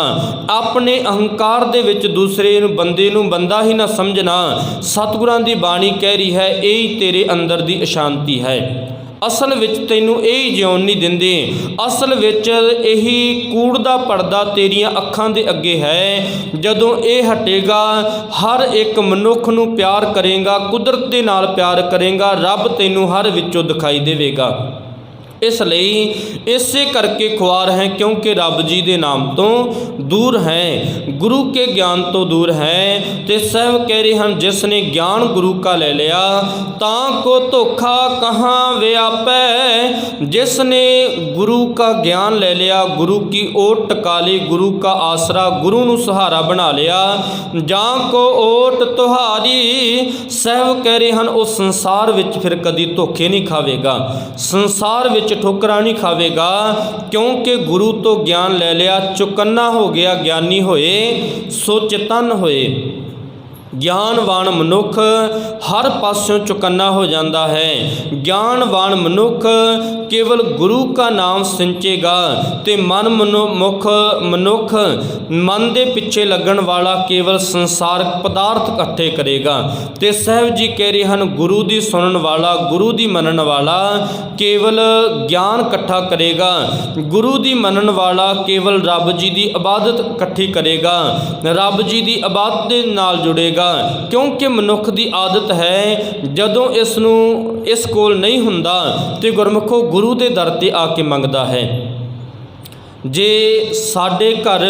ਆਪਣੇ ਅਹੰਕਾਰ ਦੇ ਵਿੱਚ ਦੂਸਰੇ ਨੂੰ, ਬੰਦੇ ਨੂੰ ਬੰਦਾ ਹੀ ਨਾ ਸਮਝਣਾ। ਸਤਿਗੁਰਾਂ ਦੀ ਬਾਣੀ ਕਹਿ ਰਹੀ ਹੈ, ਇਹ ਹੀ ਤੇਰੇ ਅੰਦਰ ਦੀ ਅਸ਼ਾਂਤੀ ਹੈ। ਅਸਲ ਵਿੱਚ ਤੈਨੂੰ ਇਹ ਹੀ ਜਿਉਣ ਨਹੀਂ ਦਿੰਦੇ। ਅਸਲ ਵਿੱਚ ਇਹੀ ਕੂੜ ਦਾ ਪਰਦਾ ਤੇਰੀਆਂ ਅੱਖਾਂ ਦੇ ਅੱਗੇ ਹੈ। ਜਦੋਂ ਇਹ ਹਟੇਗਾ, ਹਰ ਇੱਕ ਮਨੁੱਖ ਨੂੰ ਪਿਆਰ ਕਰੇਗਾ, ਕੁਦਰਤ ਦੇ ਨਾਲ ਪਿਆਰ ਕਰੇਗਾ, ਰੱਬ ਤੈਨੂੰ ਹਰ ਵਿੱਚੋਂ ਦਿਖਾਈ ਦੇਵੇਗਾ। ਇਸ ਲਈ ਇਸੇ ਕਰਕੇ ਖੁਆਰ ਹੈ ਕਿਉਂਕਿ ਰੱਬ ਜੀ ਦੇ ਨਾਮ ਤੋਂ ਦੂਰ ਹੈ, ਗੁਰੂ ਕੇ ਗਿਆਨ ਤੋਂ ਦੂਰ ਹੈ ਤੇ ਸਾਹਿਬ ਕਹਿ ਰਹੇ ਹਨ, ਜਿਸ ਨੇ ਗਿਆਨ ਗੁਰੂ ਕਾ ਲੈ ਲਿਆ, ਤਾਂ ਕੋ ਧੋਖਾ ਕਹਾਂ ਵਿਆਪੈ? ਜਿਸ ਨੇ ਗੁਰੂ ਕਾ ਗਿਆਨ ਲੈ ਲਿਆ, ਗੁਰੂ ਕੀ ਓਟ ਟਕਾ ਲਈ, ਗੁਰੂ ਕਾ ਆਸਰਾ, ਗੁਰੂ ਨੂੰ ਸਹਾਰਾ ਬਣਾ ਲਿਆ, ਜਾਂ ਕੋ ਓਟ ਤੁਹਾਰੀ? ਸਾਹਿਬ ਕਹਿ ਰਹੇ ਹਨ, ਉਹ ਸੰਸਾਰ ਵਿੱਚ ਫਿਰ ਕਦੀ ਧੋਖੇ ਨਹੀਂ ਖਾਵੇਗਾ। ਸੰਸਾਰ ਵਿੱਚ ਠੋਕਰਾਂ ਨਹੀਂ ਖਾਵੇਗਾ, ਕਿਉਂਕਿ ਗੁਰੂ ਤੋਂ ਗਿਆਨ ਲੈ ਲਿਆ ਚੁਕੰਨਾ ਹੋ ਗਿਆ, ਗਿਆਨੀ ਹੋਏ ਸੋ ਚੇਤਨ ਹੋਏ। ਗਿਆਨਵਾਨ ਮਨੁੱਖ ਹਰ ਪਾਸਿਓਂ ਚੁਕੰਨਾ ਹੋ ਜਾਂਦਾ ਹੈ। ਗਿਆਨਵਾਨ ਮਨੁੱਖ ਕੇਵਲ ਗੁਰੂ ਕਾ ਨਾਮ ਸਿੰਚੇਗਾ ਤੇ ਮਨ ਮਨੋ, ਮੁਖ ਮਨੁੱਖ ਮਨ ਦੇ ਪਿੱਛੇ ਲੱਗਣ ਵਾਲਾ ਕੇਵਲ ਸੰਸਾਰਕ ਪਦਾਰਥ ਇਕੱਠੇ ਕਰੇਗਾ। ਤੇ ਸਾਹਿਬ ਜੀ ਕਹਿ ਰਹੇ ਹਨ, ਗੁਰੂ ਦੀ ਸੁਣਨ ਵਾਲਾ, ਗੁਰੂ ਦੀ ਮੰਨਣ ਵਾਲਾ ਕੇਵਲ ਗਿਆਨ ਇਕੱਠਾ ਕਰੇਗਾ। ਗੁਰੂ ਦੀ ਮੰਨਣ ਵਾਲਾ ਕੇਵਲ ਰੱਬ ਜੀ ਦੀ ਇਬਾਦਤ ਇਕੱਠੀ ਕਰੇਗਾ। ਰੱਬ ਜੀ ਦੀ ਇਬਾਦਤ ਦੇ ਨਾਲ ਜੁੜੇਗਾ। ਕਿਉਂਕਿ ਮਨੁੱਖ ਦੀ ਆਦਤ ਹੈ, ਜਦੋਂ ਇਸ ਨੂੰ ਇਸ ਕੋਲ ਨਹੀਂ ਹੁੰਦਾ, ਤੇ ਗੁਰਮੁਖੋ ਗੁਰੂ ਦੇ ਦਰ ਤੇ ਆ ਕੇ ਮੰਗਦਾ ਹੈ। ਜੇ ਸਾਡੇ ਘਰ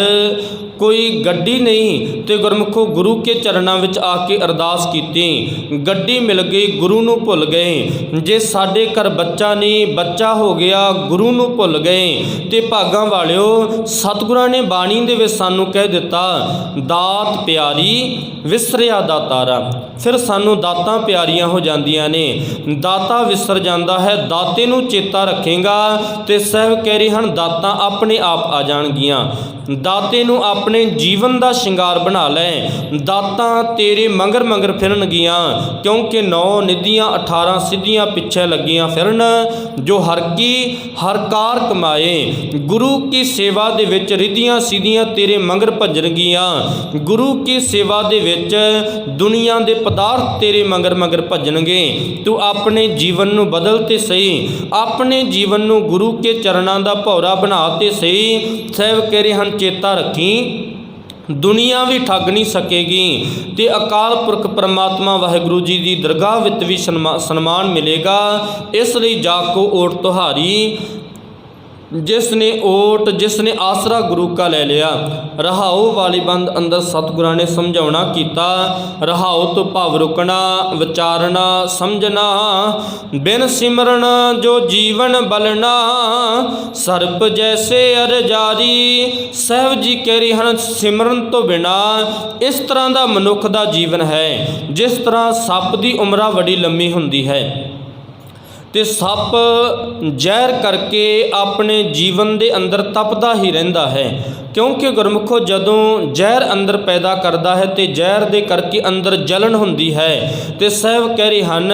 ਕੋਈ ਗੱਡੀ ਨਹੀਂ ਤੇ ਗੁਰਮੁਖੋ ਗੁਰੂ ਕੇ ਚਰਨਾਂ ਵਿੱਚ ਆ ਕੇ ਅਰਦਾਸ ਕੀਤੀ। ਗੱਡੀ ਮਿਲ ਗਈ, ਗੁਰੂ ਨੂੰ ਭੁੱਲ ਗਏ। ਜੇ ਸਾਡੇ ਘਰ ਬੱਚਾ ਨਹੀਂ, ਬੱਚਾ ਹੋ ਗਿਆ, ਗੁਰੂ ਨੂੰ ਭੁੱਲ ਗਏ। ਤੇ ਭਾਗਾਂ ਵਾਲਿਓ, ਸਤਿਗੁਰਾਂ ਨੇ ਬਾਣੀ ਦੇ ਵਿੱਚ ਸਾਨੂੰ ਕਹਿ ਦਿੱਤਾ, ਦਾਤ ਪਿਆਰੀ ਵਿਸਰਿਆ ਦਾਤਾਰਾ ਫਿਰ ਸਾਨੂੰ ਦਾਤਾਂ ਪਿਆਰੀਆਂ ਹੋ ਜਾਂਦੀਆਂ ਨੇ। ਦਾਤਾ ਵਿਸਰ ਜਾਂਦਾ ਹੈ, ਦਾਤੇ ਨੂੰ ਚੇਤਾ ਰੱਖੇਗਾ ਤੇ ਸਹਿਬ ਕਹਿ ਰਹੇ ਹਨ, ਦਾਤਾਂ ਆਪਣੇ ਆਪ ਆ ਜਾਣਗੀਆਂ। ਦਾਤੇ ਨੂੰ ਆਪਣੇ ਆਪਣੇ ਜੀਵਨ ਦਾ ਸ਼ਿੰਗਾਰ ਬਣਾ ਲੈ। ਦਾਤਾਂ ਤੇਰੇ ਮੰਗਰ ਮੰਗਰ ਫਿਰਨਗੀਆਂ ਕਿਉਂਕਿ ਨੌ ਨਿਧੀਆਂ 18 ਸਿੱਧੀਆਂ ਪਿੱਛੇ ਲੱਗੀਆਂ ਫਿਰਨ। ਜੋ ਹਰ ਕੀ, ਹਰ ਕਾਰ ਕਮਾਏ। ਗੁਰੂ ਕੀ ਸੇਵਾ ਦੇ ਵਿੱਚ ਰਿਧੀਆਂ ਸਿੱਧੀਆਂ ਤੇਰੇ ਮੰਗਰ ਭੱਜਣਗੀਆਂ ਗੁਰੂ ਕੀ ਸੇਵਾ ਦੇ ਵਿੱਚ ਦੁਨੀਆ ਦੇ ਪਦਾਰਥ ਤੇਰੇ ਮੰਗਰ ਮੰਗਰ ਭੱਜਣਗੇ। ਤੂੰ ਆਪਣੇ ਜੀਵਨ ਨੂੰ ਬਦਲ ਤੇ ਸਹੀ। ਆਪਣੇ ਜੀਵਨ ਨੂੰ ਗੁਰੂ ਕੇ ਚਰਨਾਂ ਦਾ ਭੌਰਾ ਬਣਾ ਤੇ ਸਹੀ। ਸਹਿਬ ਕਹਿ ਰਹੇ ਹਨ ਚੇਤਾ ਰੱਖੀ। ਦੁਨੀਆ ਵੀ ਠੱਗ ਨਹੀਂ ਸਕੇਗੀ ਤੇ ਅਕਾਲ ਪੁਰਖ ਪ੍ਰਮਾਤਮਾ ਵਾਹਿਗੁਰੂ ਜੀ ਦੀ ਦਰਗਾਹ ਵਿੱਚ ਵੀ ਸਨਮਾ- ਸਨਮਾਨ ਮਿਲੇਗਾ। ਇਸ ਲਈ ਜਾਕੋ ਓਟ ਤੁਹਾਰੀ ਜਿਸ ਨੇ ਓਟ ਜਿਸ ਨੇ ਆਸਰਾ ਗੁਰੂ ਕਾ ਲੈ ਲਿਆ ਰਹਾਉ ਵਾਲੀ ਬੰਦ ਅੰਦਰ ਸਤਿਗੁਰਾਂ ਨੇ ਸਮਝਾਉਣਾ ਕੀਤਾ ਰਹਾਉ ਤੋਂ ਭਾਵ ਰੁਕਣਾ, ਵਿਚਾਰਨਾ, ਸਮਝਣਾ, ਬਿਨ ਸਿਮਰਨ ਜੋ ਜੀਵਨ ਬਲਣਾ, ਸਰਪ ਜੈਸੇ ਅਰ ਜਾਰੀ ਸਹਿਬ ਜੀ ਕਹਿ ਰਹੇ ਹਨ ਸਿਮਰਨ ਤੋਂ ਬਿਨਾ, ਇਸ ਤਰ੍ਹਾਂ ਦਾ ਮਨੁੱਖ ਦਾ ਜੀਵਨ ਹੈ, ਜਿਸ ਤਰ੍ਹਾਂ ਸੱਪ ਦੀ ਉਮਰਾਂ ਬੜੀ ਲੰਮੀ ਹੁੰਦੀ ਹੈ। ਤੇ ਸੱਪ ਜ਼ਹਿਰ ਕਰਕੇ ਆਪਣੇ ਜੀਵਨ ਦੇ ਅੰਦਰ ਤਪਦਾ ਹੀ ਰਹਿੰਦਾ ਹੈ। ਕਿਉਂਕਿ ਗੁਰਮੁਖੋ ਜਦੋਂ ਜ਼ਹਿਰ ਅੰਦਰ ਪੈਦਾ ਕਰਦਾ ਹੈ ਤੇ ਜ਼ਹਿਰ ਦੇ ਕਰਕੇ ਅੰਦਰ ਜਲਨ ਹੁੰਦੀ ਹੈ ਤੇ ਸਹਿਬ ਕਹਿ ਰਹੇ ਹਨ,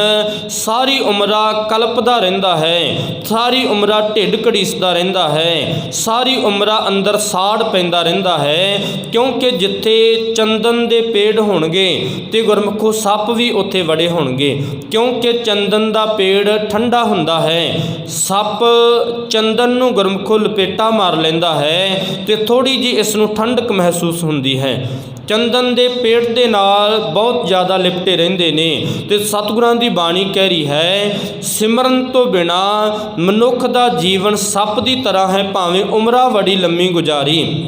ਸਾਰੀ ਉਮਰਾ ਕਲਪਦਾ ਰਹਿੰਦਾ ਹੈ, ਸਾਰੀ ਉਮਰਾ ਢਿੱਡ ਘੜੀਸਦਾ ਰਹਿੰਦਾ ਹੈ, ਸਾਰੀ ਉਮਰਾ ਅੰਦਰ ਸਾੜ ਪੈਂਦਾ ਰਹਿੰਦਾ ਹੈ, ਕਿਉਂਕਿ ਜਿੱਥੇ ਚੰਦਨ ਦੇ ਪੇੜ ਹੋਣਗੇ ਤੇ ਗੁਰਮੁਖੋ ਸੱਪ ਵੀ ਉੱਥੇ ਵੜੇ ਹੋਣਗੇ, ਕਿਉਂਕਿ ਚੰਦਨ ਦਾ ਪੇੜ ਠੰਡਾ ਹੁੰਦਾ ਹੈ, ਸੱਪ ਚੰਦਨ ਨੂੰ ਗੁਰਮੁਖੋ ਲਪੇਟਾ ਮਾਰ ਲੈਂਦਾ ਹੈ ਤੇ ਥੋੜੀ ਜੀ ਇਸ ਨੂੰ ਠੰਡਕ ਮਹਿਸੂਸ ਹੁੰਦੀ ਹੈ। ਚੰਦਨ ਦੇ ਪੇੜ ਦੇ ਨਾਲ ਬਹੁਤ ਜ਼ਿਆਦਾ ਲਿਪਟੇ ਰਹਿੰਦੇ ਨੇ ਤੇ ਸਤਿਗੁਰਾਂ ਦੀ ਬਾਣੀ ਕਹਿ ਰਹੀ ਹੈ, ਸਿਮਰਨ ਤੋਂ ਬਿਨਾ ਮਨੁੱਖ ਦਾ ਜੀਵਨ ਸੱਪ ਦੀ ਤਰ੍ਹਾਂ ਹੈ, ਭਾਵੇਂ ਉਮਰਾਂ ਬੜੀ ਲੰਮੀ ਗੁਜ਼ਾਰੀ।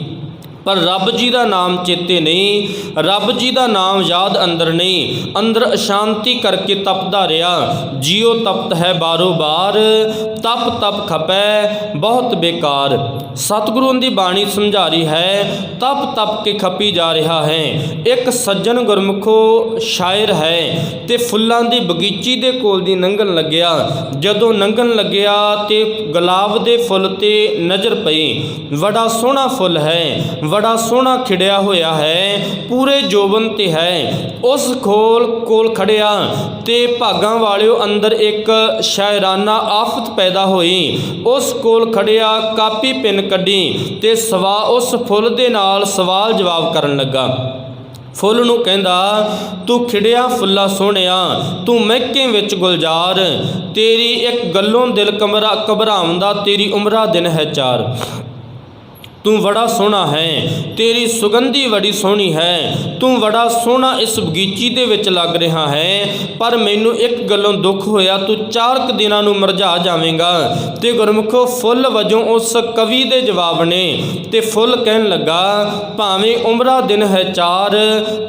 ਪਰ ਰੱਬ ਜੀ ਦਾ ਨਾਮ ਚੇਤੇ ਨਹੀਂ, ਰੱਬ ਜੀ ਦਾ ਨਾਮ ਯਾਦ ਅੰਦਰ ਨਹੀਂ, ਅੰਦਰ ਅਸ਼ਾਂਤੀ ਕਰਕੇ ਤਪਦਾ ਰਿਹਾ। ਜਿਉ ਤਪਤ ਹੈ ਬਾਰੋ ਬਾਰ, ਤਪ ਤਪ ਖਪੈ, ਬਹੁਤ ਬੇਕਾਰ। ਸਤਿਗੁਰੂ ਦੀ ਬਾਣੀ ਸਮਝਾਰੀ ਹੈ, ਤਪ ਤਪ ਕੇ ਖਪੀ ਜਾ ਰਿਹਾ ਹੈ। ਇੱਕ ਸੱਜਣ ਗੁਰਮੁਖੋ ਸ਼ਾਇਰ ਹੈ ਤੇ ਫੁੱਲਾਂ ਦੀ ਬਗੀਚੀ ਦੇ ਕੋਲ ਦੀ ਲੰਘਣ ਲੱਗਿਆ। ਜਦੋਂ ਲੰਘਣ ਲੱਗਿਆ ਤੇ ਗੁਲਾਬ ਦੇ ਫੁੱਲ ਤੇ ਨਜ਼ਰ ਪਈ। ਬੜਾ ਸੋਹਣਾ ਫੁੱਲ ਹੈ, ਬੜਾ ਸੋਹਣਾ ਖਿੜਿਆ ਹੋਇਆ ਹੈ, ਪੂਰੇ ਜੋਬਨ ਤੇ ਹੈ। ਉਸ ਖੋਲ ਕੋਲ ਖੜਿਆ ਤੇ ਭਾਗਾਂ ਵਾਲਿਓ ਅੰਦਰ ਇੱਕ ਸ਼ਾਇਰਾਨਾ ਆਫਤ ਪੈਦਾ ਹੋਈ। ਉਸ ਕੋਲ ਖੜਿਆ ਕਾਪੀ, ਪਿੰਨ ਕੱਢੀ ਤੇ ਸਵਾ ਉਸ ਫੁੱਲ ਦੇ ਨਾਲ ਸਵਾਲ ਜਵਾਬ ਕਰਨ ਲੱਗਾ। ਫੁੱਲ ਨੂੰ ਕਹਿੰਦਾ, ਤੂੰ ਖਿੜਿਆ ਫੁੱਲਾ ਸੋਹਣਿਆ, ਤੂੰ ਮਹਿਕੇ ਵਿੱਚ ਗੁਲਜ਼ਾਰ, ਤੇਰੀ ਇੱਕ ਗੱਲੋਂ ਦਿਲ ਕਮਰਾ ਘਬਰਾਉਂਦਾ ਤੇਰੀ ਉਮਰਾ ਦਿਨ ਹੈ ਚਾਰ। ਤੂੰ ਬੜਾ ਸੋਹਣਾ ਹੈ, ਤੇਰੀ ਸੁਗੰਧੀ ਬੜੀ ਸੋਹਣੀ ਹੈ। ਤੂੰ ਬੜਾ ਸੋਹਣਾ ਇਸ ਬਗੀਚੀ ਦੇ ਵਿੱਚ ਲੱਗ ਰਿਹਾ ਹੈ। ਪਰ ਮੈਨੂੰ ਇੱਕ ਗੱਲੋਂ ਦੁੱਖ ਹੋਇਆ, ਤੂੰ ਚਾਰ ਕੁ ਦਿਨਾਂ ਨੂੰ ਮਰਝਾ ਜਾਵੇਂਗਾ। ਤੇ ਗੁਰਮੁਖੋ, ਫੁੱਲ ਵਜੋਂ ਉਸ ਕਵੀ ਦੇ ਜਵਾਬ ਨੇ ਤੇ ਫੁੱਲ ਕਹਿਣ ਲੱਗਾ, ਭਾਵੇਂ ਉਮਰਾ ਦਿਨ ਹੈ ਚਾਰ,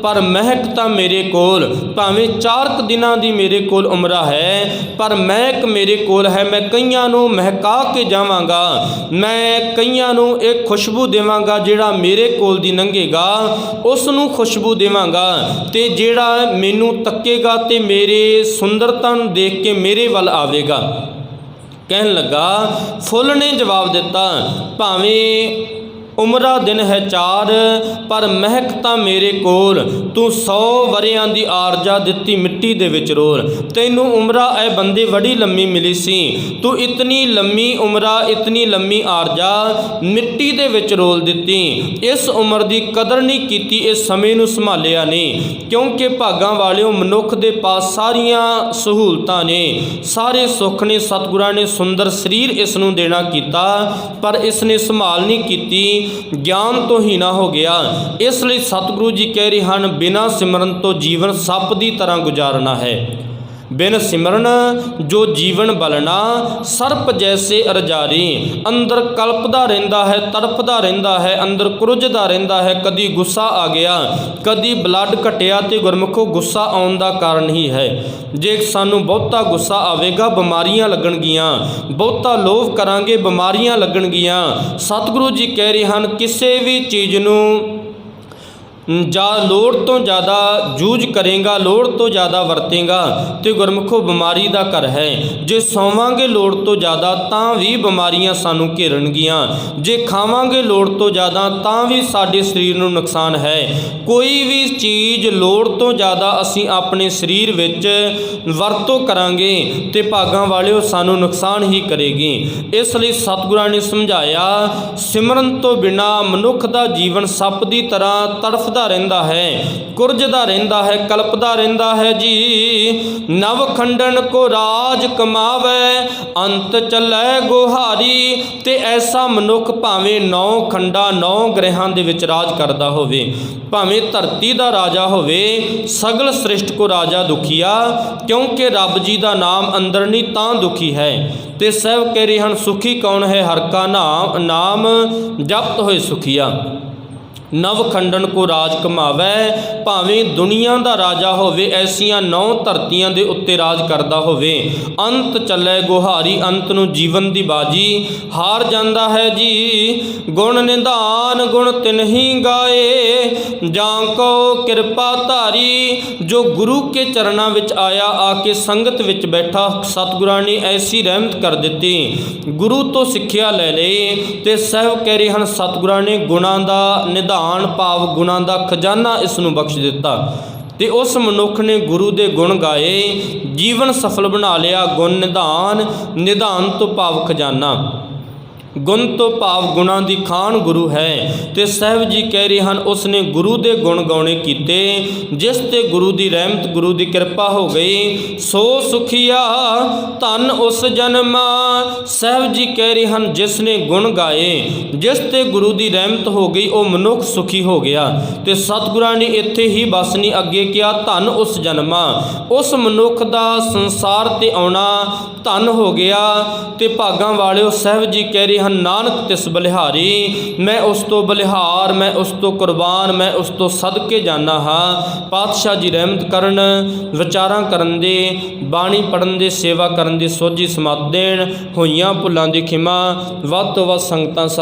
ਪਰ ਮਹਿਕ ਤਾਂ ਮੇਰੇ ਕੋਲ। ਭਾਵੇਂ ਚਾਰ ਕੁ ਦਿਨਾਂ ਦੀ ਮੇਰੇ ਕੋਲ ਉਮਰਾ ਹੈ, ਪਰ ਮਹਿਕ ਮੇਰੇ ਕੋਲ ਹੈ। ਮੈਂ ਕਈਆਂ ਨੂੰ ਮਹਿਕਾ ਕੇ ਜਾਵਾਂਗਾ। ਮੈਂ ਕਈਆਂ ਨੂੰ ਇਹ ਖੁਸ਼ ਖੁਸ਼ਬੂ ਦੇਵਾਂਗਾ, ਜਿਹੜਾ ਮੇਰੇ ਕੋਲ ਦੀ ਲੰਘੇਗਾ ਉਸ ਨੂੰ ਖੁਸ਼ਬੂ ਦੇਵਾਂਗਾ। ਤੇ ਜਿਹੜਾ ਮੈਨੂੰ ਤੱਕੇਗਾ ਤੇ ਮੇਰੇ ਸੁੰਦਰਤਾ ਨੂੰ ਦੇਖ ਕੇ ਮੇਰੇ ਵੱਲ ਆਵੇਗਾ। ਕਹਿਣ ਲੱਗਾ, ਫੁੱਲ ਨੇ ਜਵਾਬ ਦਿੱਤਾ, ਭਾਵੇਂ ਉਮਰਾ ਦਿਨ ਹੈ ਚਾਰ, ਪਰ ਮਹਿਕ ਤਾਂ ਮੇਰੇ ਕੋਲ। ਤੂੰ 100 ਵਰਿਆਂ ਦੀ ਆਰਜਾ ਦਿੱਤੀ ਮਿੱਟੀ ਦੇ ਵਿੱਚ ਰੋਲ ਤੈਨੂੰ ਉਮਰਾ ਐ ਬੰਦੇ ਬੜੀ ਲੰਮੀ ਮਿਲੀ ਸੀ। ਤੂੰ ਇਤਨੀ ਲੰਮੀ ਉਮਰਾ, ਇਤਨੀ ਲੰਮੀ ਆਰਜਾ ਮਿੱਟੀ ਦੇ ਵਿੱਚ ਰੋਲ ਦਿੱਤੀ। ਇਸ ਉਮਰ ਦੀ ਕਦਰ ਨਹੀਂ ਕੀਤੀ, ਇਸ ਸਮੇਂ ਨੂੰ ਸੰਭਾਲਿਆ ਨਹੀਂ। ਕਿਉਂਕਿ ਭਾਗਾਂ ਵਾਲਿਓ ਮਨੁੱਖ ਦੇ ਪਾਸ ਸਾਰੀਆਂ ਸਹੂਲਤਾਂ ਨੇ। ਸਾਰੇ ਸੁੱਖ ਨੇ, ਸਤਿਗੁਰਾਂ ਨੇ, ਸੁੰਦਰ ਸਰੀਰ ਇਸ ਨੂੰ ਦੇਣਾ ਕੀਤਾ, ਪਰ ਇਸ ਨੇ ਸੰਭਾਲ ਨਹੀਂ ਕੀਤੀ। ਗਿਆਨ ਤੋਂ ਹੀਣਾ ਹੋ ਗਿਆ। ਇਸ ਲਈ ਸਤਿਗੁਰੂ ਜੀ ਕਹਿ ਰਹੇ ਹਨ, ਬਿਨਾਂ ਸਿਮਰਨ ਤੋਂ ਜੀਵਨ ਸੱਪ ਦੀ ਤਰ੍ਹਾਂ ਗੁਜ਼ਾਰਨਾ ਹੈ। ਬਿਨ ਸਿਮਰਨ ਜੋ ਜੀਵਨ ਬਲਣਾ, ਸਰਪ ਜੈਸੇ ਅਰਜਾਰੀ। ਅੰਦਰ ਕਲਪਦਾ ਰਹਿੰਦਾ ਹੈ, ਤੜਪਦਾ ਰਹਿੰਦਾ ਹੈ, ਅੰਦਰ ਕੁਰਜਦਾ ਰਹਿੰਦਾ ਹੈ, ਕਦੀ ਗੁੱਸਾ ਆ ਗਿਆ, ਕਦੀ ਬਲੱਡ ਘਟਿਆ ਤੇ ਗੁਰਮੁਖੋ ਗੁੱਸਾ ਆਉਣ ਦਾ ਕਾਰਨ ਹੀ ਹੈ। ਜੇ ਸਾਨੂੰ ਬਹੁਤਾ ਗੁੱਸਾ ਆਵੇਗਾ, ਬਿਮਾਰੀਆਂ ਲੱਗਣਗੀਆਂ, ਬਹੁਤਾ ਲੋਭ ਕਰਾਂਗੇ, ਬਿਮਾਰੀਆਂ ਲੱਗਣਗੀਆਂ। ਸਤਿਗੁਰੂ ਜੀ ਕਹਿ ਰਹੇ ਹਨ, ਕਿਸੇ ਵੀ ਚੀਜ਼ ਨੂੰ ਜਾਂ ਲੋੜ ਤੋਂ ਜ਼ਿਆਦਾ ਜੂਝ ਕਰੇਗਾ, ਲੋੜ ਤੋਂ ਜ਼ਿਆਦਾ ਵਰਤੇਗਾ, ਤੇ ਗੁਰਮੁਖੋ ਬਿਮਾਰੀ ਦਾ ਘਰ ਹੈ। ਜੇ ਸੌਵਾਂਗੇ ਲੋੜ ਤੋਂ ਜ਼ਿਆਦਾ, ਤਾਂ ਵੀ ਬਿਮਾਰੀਆਂ ਸਾਨੂੰ ਘੇਰਨਗੀਆਂ। ਜੇ ਖਾਵਾਂਗੇ ਲੋੜ ਤੋਂ ਜ਼ਿਆਦਾ, ਤਾਂ ਵੀ ਸਾਡੇ ਸਰੀਰ ਨੂੰ ਨੁਕਸਾਨ ਹੈ। ਕੋਈ ਵੀ ਚੀਜ਼ ਲੋੜ ਤੋਂ ਜ਼ਿਆਦਾ ਅਸੀਂ ਆਪਣੇ ਸਰੀਰ ਵਿੱਚ ਵਰਤੋਂ ਕਰਾਂਗੇ, ਤੇ ਭਾਗਾਂ ਵਾਲਿਓ ਸਾਨੂੰ ਨੁਕਸਾਨ ਹੀ ਕਰੇਗੀ। ਇਸ ਲਈ ਸਤਿਗੁਰਾਂ ਨੇ ਸਮਝਾਇਆ, ਸਿਮਰਨ ਤੋਂ ਬਿਨਾ ਮਨੁੱਖ ਦਾ ਜੀਵਨ ਸੱਪ ਦੀ ਤਰ੍ਹਾਂ ਤੜਫ ਤੜਫਦਾ ਰਹਿੰਦਾ ਹੈ, ਕੁਰਜਦਾ ਰਹਿੰਦਾ ਹੈ, ਕਲਪਦਾ ਰਹਿੰਦਾ ਹੈ ਜੀ। ਨਵ ਖੰਡਨ ਕੋ ਰਾਜ ਕਮਾਵੇ, ਅੰਤ ਚੱਲੇ ਗੁਹਾਰੀ, ਤੇ ਐਸਾ ਮਨੁੱਖ ਭਾਵੇਂ ਨੌ ਖੰਡਾ, ਨੌ ਗ੍ਰਹਿਾਂ ਦੇ ਵਿੱਚ ਰਾਜ ਕਰਦਾ ਹੋਵੇ, ਭਾਵੇਂ ਧਰਤੀ ਦਾ ਰਾਜਾ ਹੋਵੇ, ਸਗਲ ਸ੍ਰਿਸ਼ਟ ਕੋ ਰਾਜਾ ਦੁਖੀਆ ਕਿਉਂਕਿ ਰੱਬ ਜੀ ਦਾ ਨਾਮ ਅੰਦਰ ਨਹੀਂ ਤਾਂ ਦੁਖੀ ਹੈ। ਤੇ ਸਭ ਕਹਿ ਰਹੇ ਹਨ, ਸੁਖੀ ਕੌਣ ਹੈ? ਹਰ ਕਾ ਨਾਮ ਨਾਮ ਜਪਤ ਹੋਏ ਸੁਖੀਆ। ਨਵ ਖੰਡਨ ਕੋ ਰਾਜ ਕਮਾਵੇ, ਭਾਵੇਂ ਦੁਨੀਆ ਦਾ ਰਾਜਾ ਹੋਵੇ, ਐਸੀਆਂ ਨੌ ਧਰਤੀਆਂ ਦੇ ਉੱਤੇ ਰਾਜ ਕਰਦਾ ਹੋਵੇ। ਅੰਤ ਚੱਲੇ ਗੁਹਾਰੀ, ਅੰਤ ਨੂੰ ਜੀਵਨ ਦੀ ਬਾਜੀ। ਹਾਰ ਜਾਂਦਾ ਹੈ ਜੀ, ਗੁਣ ਨਿਧਾਨ, ਗੁਣ ਤਿਨਹੀ ਗਾਏ। ਜਾਂ ਕੋ ਕਿਰਪਾ ਧਾਰੀ, ਜੋ ਗੁਰੂ ਕੇ ਚਰਨਾਂ ਵਿੱਚ ਆਇਆ, ਆ ਕੇ ਸੰਗਤ ਵਿੱਚ ਬੈਠਾ ਸਤਿਗੁਰਾਂ ਨੇ ਐਸੀ ਰਹਿਮਤ ਕਰ ਦਿੱਤੀ। ਗੁਰੂ ਤੋਂ ਸਿੱਖਿਆ ਲੈ ਲਈ ਤੇ ਸਹਿਬ ਕਹਿ ਰਹੇ ਹਨ ਸਤਿਗੁਰਾਂ ਨੇ ਗੁਣਾਂ ਦਾ ਨਿਧਾਨ ਭਾਵ ਗੁਣਾਂ ਦਾ ਖਜ਼ਾਨਾ ਇਸ ਨੂੰ ਬਖਸ਼ ਦਿੱਤਾ ਤੇ ਉਸ ਮਨੁੱਖ ਨੇ ਗੁਰੂ ਦੇ ਗੁਣ ਗਾਏ, ਜੀਵਨ ਸਫਲ ਬਣਾ ਲਿਆ, ਗੁਣ ਨਿਧਾਨ ਨਿਧਾਨ ਤੋਂ ਭਾਵ ਖਜ਼ਾਨਾ। ਗੁਣ ਤੋਂ ਭਾਵ ਗੁਣਾਂ ਦੀ ਖਾਨ ਗੁਰੂ ਹੈ। ਤੇ ਸਾਹਿਬ ਜੀ ਕਹਿ ਰਹੇ ਹਨ ਉਸ ਨੇ ਗੁਰੂ ਦੇ ਗੁਣ ਗਾਉਣੇ ਕੀਤੇ। ਜਿਸ ਤੇ ਗੁਰੂ ਦੀ ਰਹਿਮਤ, ਗੁਰੂ ਦੀ ਕਿਰਪਾ ਹੋ ਗਈ, ਸੋ ਸੁਖੀਆ ਧਨ ਉਸ ਜਨਮਾ। ਸਾਹਿਬ ਜੀ ਕਹਿ ਰਹੇ ਹਨ ਜਿਸ ਨੇ ਗੁਣ ਗਾਏ, ਜਿਸ ਤੇ ਗੁਰੂ ਦੀ ਰਹਿਮਤ ਹੋ ਗਈ, ਉਹ ਮਨੁੱਖ ਸੁਖੀ ਹੋ ਗਿਆ। ਤੇ ਸਤਿਗੁਰਾਂ ਨੇ ਇੱਥੇ ਹੀ ਬਸ ਨਹੀਂ ਅੱਗੇ ਕਿਹਾ, ਧਨ ਉਸ ਜਨਮਾ। ਉਸ ਮਨੁੱਖ ਦਾ ਸੰਸਾਰ ਤੇ ਆਉਣਾ ਧਨ ਹੋ ਗਿਆ। ਤੇ ਭਾਗਾਂ ਵਾਲਿਓ, ਸਾਹਿਬ ਜੀ ਕਹਿ ਰਹੇ ਹਨ, ਨਾਨਕ ਤਿਸ ਬਲਿਹਾਰੀ, ਮੈਂ ਉਸ ਤੋਂ ਬਲਿਹਾਰ, ਮੈਂ ਉਸ ਤੋਂ ਕੁਰਬਾਨ, ਮੈਂ ਉਸ ਤੋਂ ਸਦਕੇ ਜਾਣਾ ਹਾਂ। ਪਾਤਸ਼ਾਹ ਜੀ ਰਹਿਮਤ ਕਰਨ, ਵਿਚਾਰਾਂ ਕਰਨ ਦੇ, ਬਾਣੀ ਪੜਨ ਦੇ, ਸੇਵਾ ਕਰਨ ਦੀ ਸੋਝੀ ਸਮਤ ਦੇਣ, ਹੋਈਆਂ ਭੁੱਲਾਂ ਦੀ ਖਿਮਾ, ਵੱਧ ਤੋਂ ਵੱਧ ਸੰਗਤਾਂ ਸਤ